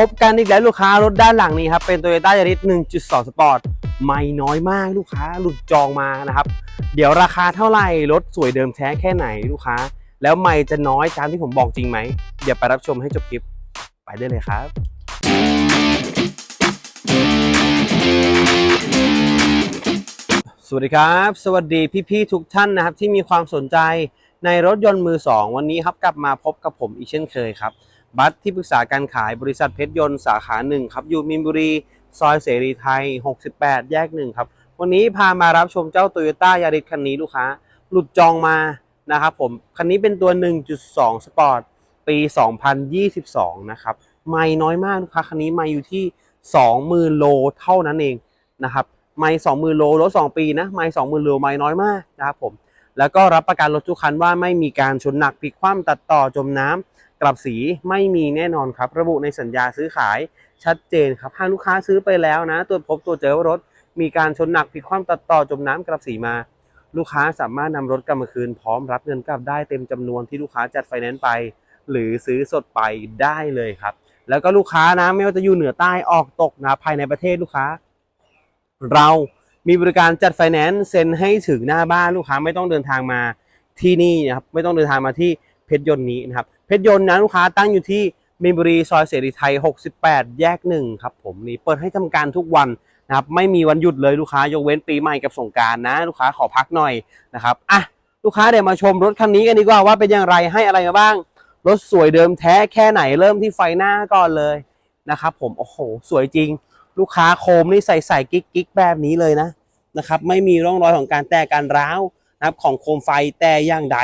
พบกันอีกแล้วลูกค้ารถด้านหลังนี้ครับเป็น Toyota Yaris 1.2 Sport ไม่น้อยมากลูกค้าหลุดจองมานะครับ เดี๋ยวราคาเท่าไหร่รถสวยเดิมแท้แค่ไหนลูกค้า แล้วไม่จะน้อยตามที่ผมบอกจริงไหม เดี๋ยวไปรับชมให้จบคลิป ไปได้เลยครับสวัสดีครับ สวัสดีพี่ๆทุกท่านนะครับที่มีความสนใจในรถยนต์มือ 2 วันนี้ครับกลับมาพบกับผมอีกเช่นเคยครับ บัตรที่ปรึกษาการขายบริษัทเพชรยนต์สาขาหนึ่งครับอยู่มินบุรี ซอยเสรีไทย 68 แยกหนึ่งครับ วันนี้พามารับชมเจ้า Toyota Yaris คันนี้ลูกค้า หลุดจองมานะครับผม คันนี้เป็นตัว 1.2 Sport ปี 2022 นะครับ ไม่น้อยมากลูกค้าคันนี้ไม่อยู่ที่ 20,000 โลเท่านั้นเองนะครับ ไม่20,000 โลรถ2ปีนะ ไม่20,000 โลไม่น้อยมากนะครับผม แล้วก็รับประกันรถทุกคันว่าไม่มีการชนหนักพลิกคว่ำตัดต่อจมน้ำกลับสีไม่มีแน่นอนครับ ระบุในสัญญาซื้อขายชัดเจนครับหากลูกค้าซื้อไปแล้วนะตรวจพบตัวเจอว่ารถมีการชนหนักพลิกคว่ำตัดต่อจมน้ำกลับสีมา ลูกค้าสามารถนำรถกลับมาคืนพร้อมรับเงินกลับได้เต็มจำนวนที่ลูกค้าจัดไฟแนนซ์ไป หรือซื้อสดไปได้เลยครับ แล้วก็ลูกค้านะไม่ว่าจะอยู่เหนือใต้ออกตกนะภายในประเทศลูกค้า เรา มีบริการจัดไฟแนนซ์เซ็นให้ถึงหน้าบ้านลูกค้าไม่ต้องเดินทางมาที่นี่นะครับไม่ต้องเดินทางมาที่เพชรยนต์นี้นะครับเพชรยนต์นะลูกค้าตั้งอยู่ที่มีนบุรีซอยเสรีไทย 68 แยกหนึ่งครับผมนี่เปิดให้ทำการทุกวันนะครับไม่มีวันหยุดเลยลูกค้ายกเว้นปีใหม่กับสงการนะ ลูกค้าขอพักหน่อยนะครับอะลูกค้าเดี๋ยวมาชมรถคันนี้กันดีกว่าว่าเป็นอย่างไรให้อะไรมาบ้าง รถสวยเดิมแท้แค่ไหนเริ่มที่ไฟหน้าก่อนเลยนะครับผมโอ้โหสวยจริง ลูกค้าโคมนี่ใส่ใส่กิ๊กกิ๊กแบบนี้เลยนะนะครับ ไม่มีร่องรอยของการแตกการร้าวนะครับของโคมไฟแต่อย่างใด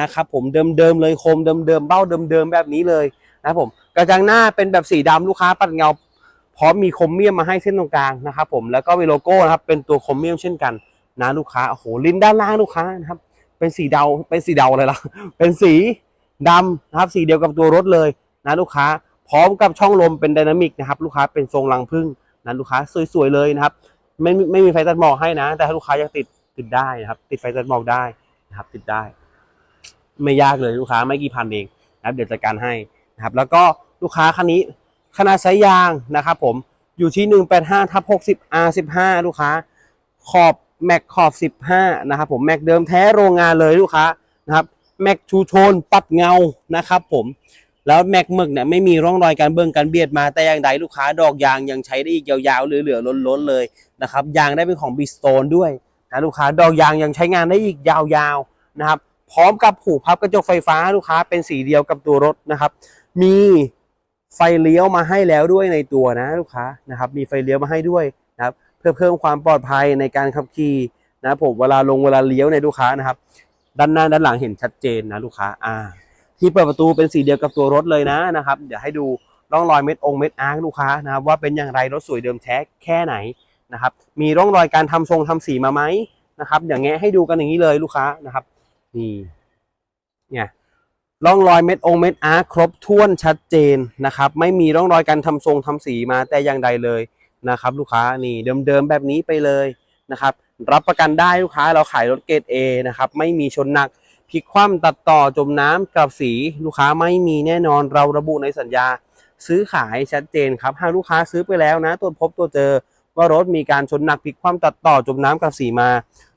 นะครับ ผมเดิมๆเลยโคมเดิมๆเบ้าเดิมๆแบบนี้เลยนะครับผมกระจังหน้าเป็นแบบสีดำลูกค้าปัดเงาพร้อมมีคมเมียมมาให้เส้นตรงกลางนะครับ ผมแล้วก็มีโลโก้นะครับเป็นตัวคมเมียมเช่นกันนะลูกค้าโอ้โหลิ้นด้านล่างลูกค้านะครับ เป็นสีเดาเป็นสีเดาอะไรล่ะเป็นสีดำนะครับสีเดียวกับตัวรถเลยนะลูกค้าพร้อมกับช่องลมเป็นไดนามิกนะครับ ลูกค้าเป็นทรงรังผึ้ง นะลูกค้าสวยๆเลยนะครับ ไม่ไม่มีไฟตัดหมอกให้นะ แต่ถ้าลูกค้าอยากติดติดได้นะครับ ติดไฟตัดหมอกได้นะครับ ติดได้ ไม่ยากเลยลูกค้าไม่กี่พันเองนะครับ เดี๋ยวจัดการให้นะครับ แล้วก็ลูกค้าคันนี้ขนาดไซส์ยางนะครับ ผมอยู่ที่185ทับ60 R15 ลูกค้า ขอบแม็กขอบ 15 นะครับผมแม็กเดิมแท้โรงงานเลยลูกค้านะครับแม็กชูโทนปัดเงานะครับผม แล้วแม็กมึกเนี่ยไม่มีร่องรอยการเบิ้งการเบียดมาแต่อย่างใดลูกค้าดอกยางยังใช้ได้อีกยาวๆเหลือๆล้นๆเลยนะครับยางได้เป็นของบิสโตนด้วยนะลูกค้าดอกยางยังใช้งานได้อีกยาวๆนะครับ พร้อมกับหูพับกระจกไฟฟ้าลูกค้าเป็นสีเดียวกับตัวรถนะครับ มีไฟเลี้ยวมาให้แล้วด้วยในตัวนะลูกค้านะครับ มีไฟเลี้ยวมาให้ด้วยนะครับ เพื่อเพิ่มความปลอดภัยในการขับขี่นะผมเวลาลงเวลาเลี้ยวในลูกค้านะครับ ด้านหน้าด้านหลังเห็นชัดเจนนะลูกค้าอ่า ที่เปิดประตูเป็นสีเดียวกับตัวรถเลยนะนะครับเดี๋ยวให้ดูร่องรอยเม็ดองเม็ดอาร์คลูกค้านะครับว่าเป็นอย่างไรรถสวยเดิมแท้แค่ไหนนะครับมีร่องรอยการทำทรงทำสีมาไหมนะครับอย่างเงี้ยให้ดูกันอย่างนี้เลยลูกค้านะครับนี่เนี่ยร่องรอยเม็ดองเม็ดอาร์คครบถ้วนชัดเจนนะครับไม่มีร่องรอยการทำทรงทำสีมาแต่อย่างใดเลยนะครับลูกค้านี่เดิมๆแบบนี้ไปเลยนะครับรับประกันได้ลูกค้าเราขายรถเกรด A นะครับไม่มีชนหนัก พลิกคว่ำตัดต่อจมน้ำกับสีลูกค้าไม่มีแน่นอนเราระบุในสัญญา ซื้อขายชัดเจนครับหากลูกค้าซื้อไปแล้วนะตรวจพบตัวเจอว่ารถมีการชนหนักพลิกคว่ำตัดต่อจมน้ำกับสีมา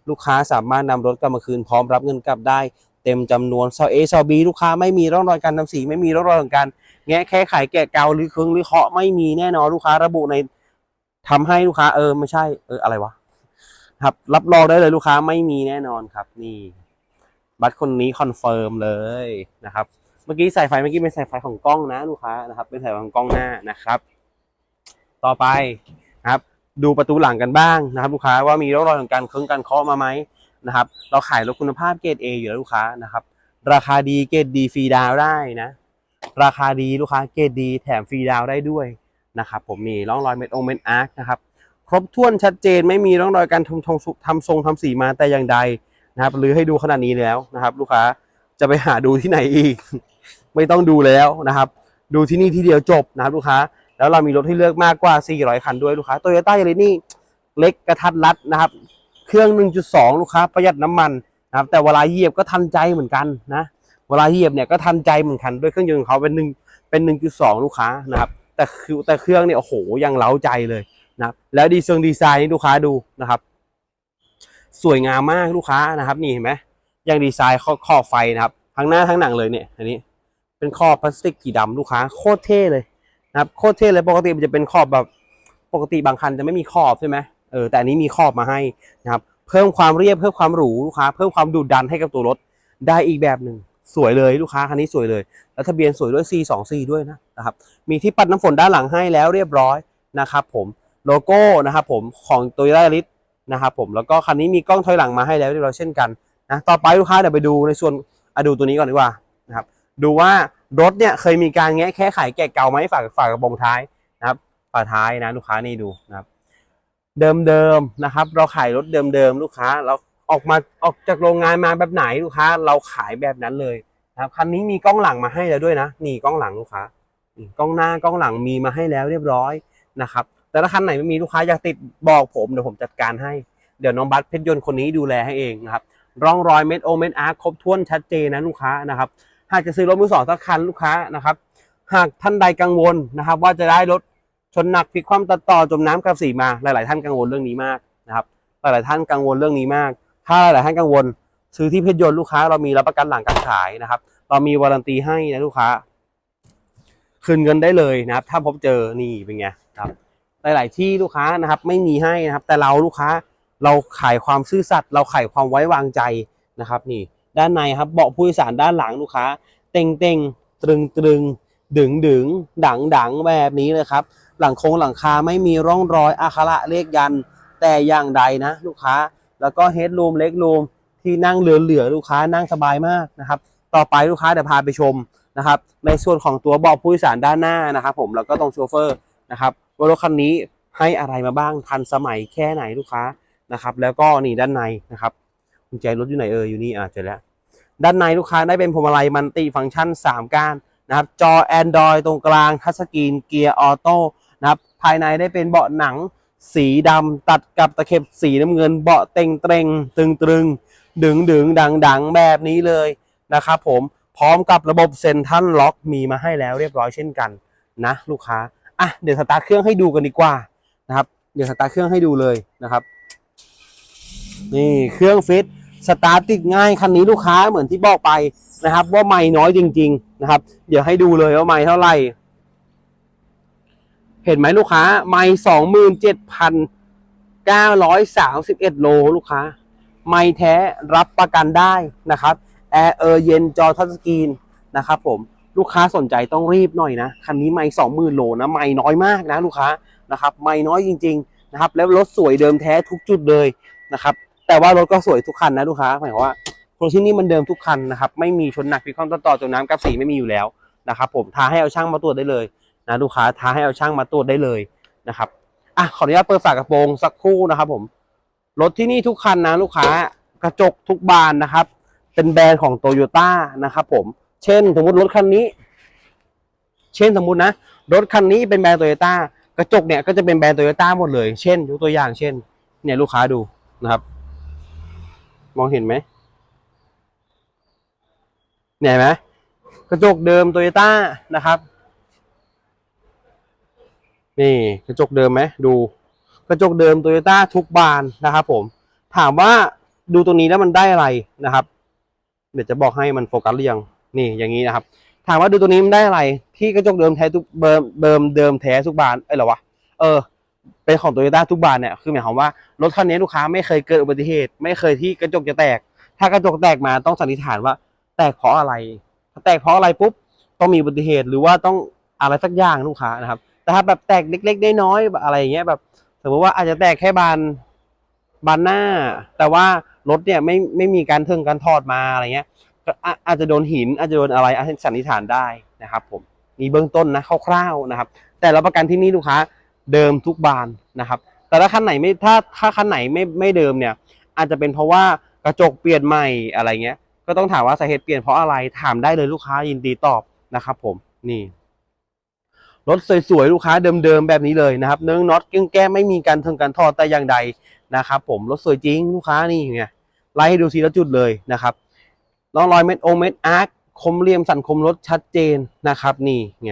ลูกค้าสามารถนำรถกลับมาคืนพร้อมรับเงินกลับได้ เต็มจำนวนซอเอซอบีลูกค้าไม่มีร่องรอยการทำสี ไม่มีร่องรอยของการแงะแค่ไขแกะเกาหรือเครื่องหรือเคาะไม่มีแน่นอนลูกค้าระบุในทำให้ลูกค้าเออไม่ใช่เอออะไรวะครับรับรองได้เลยลูกค้าไม่มีแน่นอนครับนี่ บัตรคนนี้คอนเฟิร์มเลยนะครับ เมื่อกี้สายไฟเมื่อกี้เป็นสายไฟของกล้องนะลูกค้านะครับ เป็นสายไฟของกล้องหน้านะครับ ต่อไปนะครับ ดูประตูหลังกันบ้างนะครับ ลูกค้าว่ามีร่องรอยของการเครื่องการเคาะมาไหมนะครับ เราขายรถคุณภาพเกรด A อยู่แล้วลูกค้านะครับ ราคาดีเกรดดีฟรีดาวได้นะ ราคาดีลูกค้าเกรดดีแถมฟรีดาวได้ด้วยนะครับ ผมมีร่องรอยเม็ดองเม็ดอาร์คนะครับ ครบถ้วนชัดเจนไม่มีร่องรอยการทำทงทำทรงทำสีมาแต่อย่างใด นะครับหรือให้ดูขนาดนี้แล้วนะครับ ลูกค้าจะไปหาดูที่ไหนอีก ไม่ต้องดูแล้วนะครับ ดูที่นี่ที่เดียวจบนะครับ ลูกค้า แล้วเรามีรถให้เลือกมากกว่า 400 คันด้วยลูกค้าโตโยต้าเยลินี่เล็กกระทัดรัดนะครับ เครื่อง 1.2 ลูกค้าประหยัดน้ำมันนะครับ แต่เวลาเหยียบก็ทันใจเหมือนกันนะเวลาเหยียบเนี่ยก็ทันใจเหมือนกันด้วยเครื่องยนต์ของเขาเป็นหนึ่งเป็น 1.2 ลูกค้านะครับ แต่คือแต่เครื่องเนี่ยโอ้โหยังเล้าใจเลยนะแล้วดีเซลดีไซน์นี่ลูกค้าดูนะครับ สวยงามมากลูกค้านะครับ นี่เห็นไหมยังดีไซน์ข้อบไฟนะครับทั้งหน้าทั้งหนังเลยเนี่ย อันนี้เป็นขอบพลาสติกสีดำลูกค้าโคตรเท่เลยนะครับโคตรเท่เลยปกติมันจะเป็นขอบแบบปกติบางคันจะไม่มีขอบใช่ไหมเออแต่อันนี้มีขอบมาให้นะครับ เพิ่มความเรียบเพิ่มความหรูลูกค้า เพิ่มความดุดันให้กับตัวรถได้อีกแบบหนึ่งสวยเลยลูกค้าคันนี้สวยเลย แล้วทะเบียนสวยด้วย C24 ด้วยนะนะครับมีที่ปัดน้ำฝนด้านหลังให้แล้วเรียบร้อยนะครับผมโลโก้นะครับผมของ t o y ย a ริส นะครับผมแล้วก็คันนี้มีกล้องถอยหลังมาให้แล้วเรียบร้อยเช่นกันนะต่อไปลูกค้าเดี๋ยวไปดูในส่วนอะดูตัวนี้ก่อนดีกว่านะครับดูว่ารถเนี่ยเคยมีการแงะแค่ไขแกะเก่าไหมฝากฝากกระโปรงท้ายนะครับฝาท้ายนะลูกค้านี่ดูนะครับ เดิมๆนะครับ เราขายรถเดิมๆลูกค้าเราออกมาออกจากโรงงานมาแบบไหนลูกค้า เราขายแบบนั้นเลยนะครับคันนี้มีกล้องหลังมาให้แล้วด้วยนะนี่กล้องหลังลูกค้านี่กล้องหน้ากล้องหลังมีมาให้แล้วเรียบร้อยนะครับ แต่ถ้าคันไหนไม่มีลูกค้าอยากติดบอกผมเดี๋ยวผมจัดการให้ เดี๋ยวน้องบัสเพชรยนต์คนนี้ดูแลให้เองนะครับร่องรอยเม็ดโอเม็ดอาร์ครบถ้วนชัดเจนนะลูกค้านะครับหากจะซื้อรถมือสองสักคันลูกค้านะครับ หากท่านใดกังวลนะครับ ว่าจะได้รถชนหนักพลิกคว่ำตัดต่อจมน้ำกับสีมาหลาย ๆ ท่านกังวลเรื่องนี้มากนะครับ หลาย ๆ ท่านกังวลเรื่องนี้มาก ถ้าหลายๆท่านกังวลซื้อที่เพชรยนต์ลูกค้าเรามีรับประกันหลังการขายนะครับ เรามีวารันตีให้นะลูกค้า คืนเงินได้เลยนะครับ ถ้าพบเจอนี่เป็นไงครับ หลาย ๆ ที่ลูกค้านะครับไม่มีให้นะครับ แต่เราลูกค้าเราขายความซื่อสัตย์เราขายความไว้วางใจนะครับ นี่ ด้านในครับเบาะผู้โดยสารด้านหลังลูกค้า เต่งเต่งตรึงตรึงดึงดึงดังดังแบบนี้เลยครับ หลังโค้งหลังคาไม่มีร่องรอยอาคาระเลขยัน แต่อย่างใดนะ ลูกค้า แล้วก็เฮดรูมเล็กรูมที่นั่งเหลือเหลือๆลูกค้านั่งสบายมากนะครับ ต่อไปลูกค้าเดี๋ยวพาไปชมนะครับ ในส่วนของตัวเบาะผู้โดยสารด้านหน้านะครับ ผมแล้วก็ตรงโชเฟอร์ นะครับว่ารถคันนี้ให้อะไรมาบ้างทันสมัยแค่ไหนลูกค้านะครับ แล้วก็นี่ด้านในนะครับกุญแจรถอยู่ไหนเอออยู่นี่อ่าเจอแล้วด้านในลูกค้าได้เป็นพวงมาลัยมันติฟังก์ชัน 3 ก้านนะครับ จอ Android ตรงกลางทัชสกรีนเกียร์ออโต้นะครับภายในได้เป็นเบาะหนังสีดำตัดกับตะเข็บสีน้ำเงินเบาะเต็งเตรงตึงตรึงดึงดึงดังดังแบบนี้เลยนะครับผมพร้อมกับระบบเซ็นทรัลล็อกมีมาให้แล้วเรียบร้อยเช่นกันนะลูกค้า อะเดี๋ยวสตาร์ทเครื่องให้ดูกันดีกว่านะครับ เดี๋ยวสตาร์ทเครื่องให้ดูเลยนะครับ นี่เครื่องฟิตสตาร์ทติดง่ายคันนี้ลูกค้าเหมือนที่บอกไปนะครับ ว่าไม่น้อยจริง ๆนะครับ เดี๋ยวให้ดูเลยว่าไม่เท่าไหร่ เห็นไหมลูกค้า ไม่สองหมื่นเจ็ดพันเก้าร้อยสามสิบเอ็ดโลลูกค้า ไม่แท้รับประกันได้นะครับแอร์เออเย็นจอทัชสกรีนนะครับผม ลูกค้าสนใจต้องรีบหน่อยนะ คันนี้ไม่สองหมื่นโลนะไม่น้อยมากนะลูกค้านะครับไม่น้อยจริงๆนะครับแล้วรถสวยเดิมแท้ทุกจุดเลยนะครับแต่ว่ารถก็สวยทุกคันนะลูกค้าหมายความว่ารถที่นี่มันเดิมทุกคันนะครับไม่มีชนหนักพิความต่อต่อจมน้ำกับสีไม่มีอยู่แล้วนะครับผมท้าให้เอาช่างมาตรวจได้เลยนะลูกค้าท้าให้เอาช่างมาตรวจได้เลยนะครับอะขออนุญาตเปิดฝากระโปรงสักครู่นะครับผมรถที่นี่ทุกคันนะลูกค้ากระจกทุกบานนะครับ เป็นแบรนด์ของโตโยต้านะครับผม เช่นสมมติรถคันนี้ เช่นสมมตินะรถคันนี้เป็นแบรนด์โตโยต้ากระจกเนี่ยก็จะเป็นแบรนด์โตโยต้าหมดเลย เช่นยกตัวอย่างเช่น เนี่ยลูกค้าดูนะครับ มองเห็นไหมเนี่ยเห็นไหมกระจกเดิมโตโยต้านะครับ นี่กระจกเดิมไหมดู กระจกเดิมโตโยต้าทุกบานนะครับผม ถามว่าดูตรงนี้แล้วมันได้อะไรนะครับ เดี๋ยวจะบอกให้มันโฟกัสหรือยัง นี่อย่างนี้นะครับถามว่าดูตัวนี้มันได้อะไร ที่กระจกเดิมแท้ทุกเบิมเดิมเดิมแท้ทุกบานเอ้เหรอวะเออ เป็นของโตโยต้าทุกบานเนี่ยคือหมายความว่ารถคันนี้ลูกค้าไม่เคยเกิดอุบัติเหตุ ไม่เคยที่กระจกจะแตก ถ้ากระจกแตกมาต้องสันนิษฐานว่า แตกเพราะอะไร ถ้าแตกเพราะอะไรปุ๊บต้องมีอุบัติเหตุหรือว่าต้องอะไรสักอย่างลูกค้านะครับ แต่ถ้าแบบแตกเล็กๆน้อยๆอะไรอย่างเงี้ยแบบสมมติว่าอาจจะแตกแค่บานบานหน้า แต่ว่ารถเนี่ยไม่ไม่มีการเทิงการทอดมาอะไรเงี้ย อาจจะโดนหินอาจจะโดนอะไรอาจจะสันนิษฐานได้นะครับผมมีเบื้องต้นนะคร่าวๆนะครับ แต่รับประกันที่นี่ลูกค้าเดิมทุกบานนะครับ แต่ถ้าคันไหนไม่ถ้าถ้าคันไหนไม่ไม่เดิมเนี่ย อาจจะเป็นเพราะว่ากระจกเปลี่ยนใหม่อะไรเงี้ย ก็ต้องถามว่าสาเหตุเปลี่ยนเพราะอะไรถามได้เลยลูกค้ายินดีตอบนะครับ ผมนี่รถสวยๆลูกค้าเดิมๆแบบนี้เลยนะครับ เนื้อน็อตกิ้งแก้ไม่มีการเทิงการทอดแต่อย่างใดนะครับ ผมรถสวยจริงลูกค้านี่ไงไล่ให้ดูทีละจุดเลยนะครับ ร่องรอยเม็ดโอเม็ดอาร์คคมเหลี่ยมสันคมรถชัดเจนนะครับนี่ไง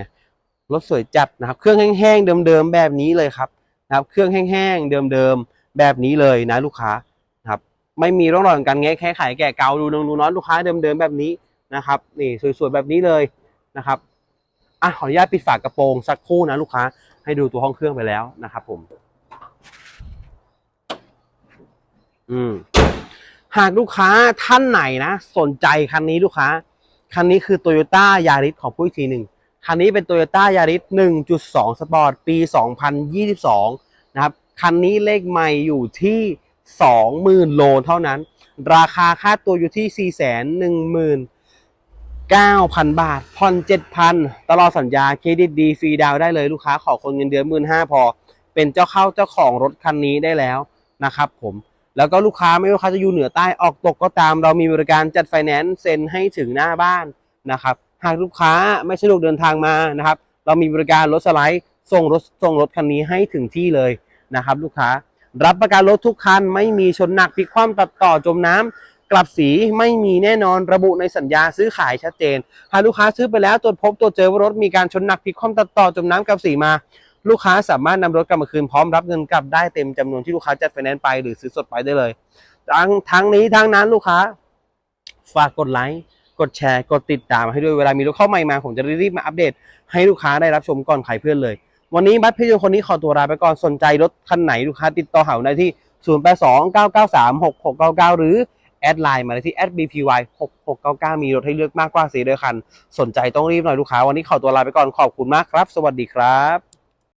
รถสวยจัดนะครับ เครื่องแห้งๆเดิมๆแบบนี้เลยครับนะครับ เครื่องแห้งๆเดิมๆแบบนี้เลยนะลูกค้านะครับ ไม่มีร่องรอยของการแงะแค่ไขแก่เกาดูนงดูน้อยลูกค้าเดิมๆแบบนี้นะครับนี่สวยๆแบบนี้เลยนะครับอะขออนุญาตปิดฝากระโปรงสักครู่นะลูกค้าให้ดูตัวห้องเครื่องไปแล้วนะครับผม อืม หากลูกค้าท่านไหนนะ สนใจคันนี้ลูกค้า คันนี้คือ Toyota Yaris ของผู้อีกทีหนึ่งคันนี้เป็น Toyota Yaris 1.2 Sport ปี 2022 นะครับ คันนี้เลขใหม่อยู่ที่ 20,000 โลเท่านั้น ราคาค่าตัวอยู่ที่ 419,000 บาท ผ่อน 7,000 ตลอดสัญญาเครดิตดีฟรีดาวได้เลยลูกค้าขอคนเงินเดือน 15,000 พอ เป็นเจ้าเข้าเจ้าของรถคันนี้ได้แล้วนะครับผม แล้วก็ลูกค้าไม่ว่าเขาจะอยู่เหนือใต้ออกตกก็ตาม เรามีบริการจัดไฟแนนซ์เซ็นให้ถึงหน้าบ้านนะครับ หากลูกค้าไม่สะดวกเดินทางมานะครับ เรามีบริการรถสไลด์ส่งรถส่งรถคันนี้ให้ถึงที่เลยนะครับ ลูกค้ารับประกันรถทุกคันไม่มีชนหนักพลิกคว่ำตัดต่อจมน้ำกลับสีไม่มีแน่นอนระบุในสัญญาซื้อขายชัดเจน หากลูกค้าซื้อไปแล้วตรวจพบตรวจเจอว่ารถมีการชนหนักพลิกคว่ำตัดต่อจมน้ำกลับสีมา ลูกค้าสามารถนำรถกลับมาคืนพร้อมรับเงินกลับได้เต็มจำนวนที่ลูกค้าจัดไฟแนนซ์ไปหรือซื้อสดไปได้เลยทั้งทั้งนี้ทั้งนั้นลูกค้า ฝากกดไลค์กดแชร์ กดติดตามให้ด้วยเวลามีรถเข้าใหม่มาผมจะรีบมาอัปเดต ให้ลูกค้าได้รับชมก่อนใครเพื่อนเลย วันนี้บัตรพี่ยนต์คนนี้ขอตัวลาไปก่อนสนใจรถคันไหนลูกค้าติดต่อหาได้ที่ 0 8 2 9 9 3 6 6 9 9 หรือแอดไลน์มาได้ที่ @bpy 6699 มีรถให้เลือกมากกว่าสีเดียวคัน สนใจต้องรีบหน่อยลูกค้า วันนี้ขอตัวลาไปก่อนขอบคุณมากครับ สวัสดีครับ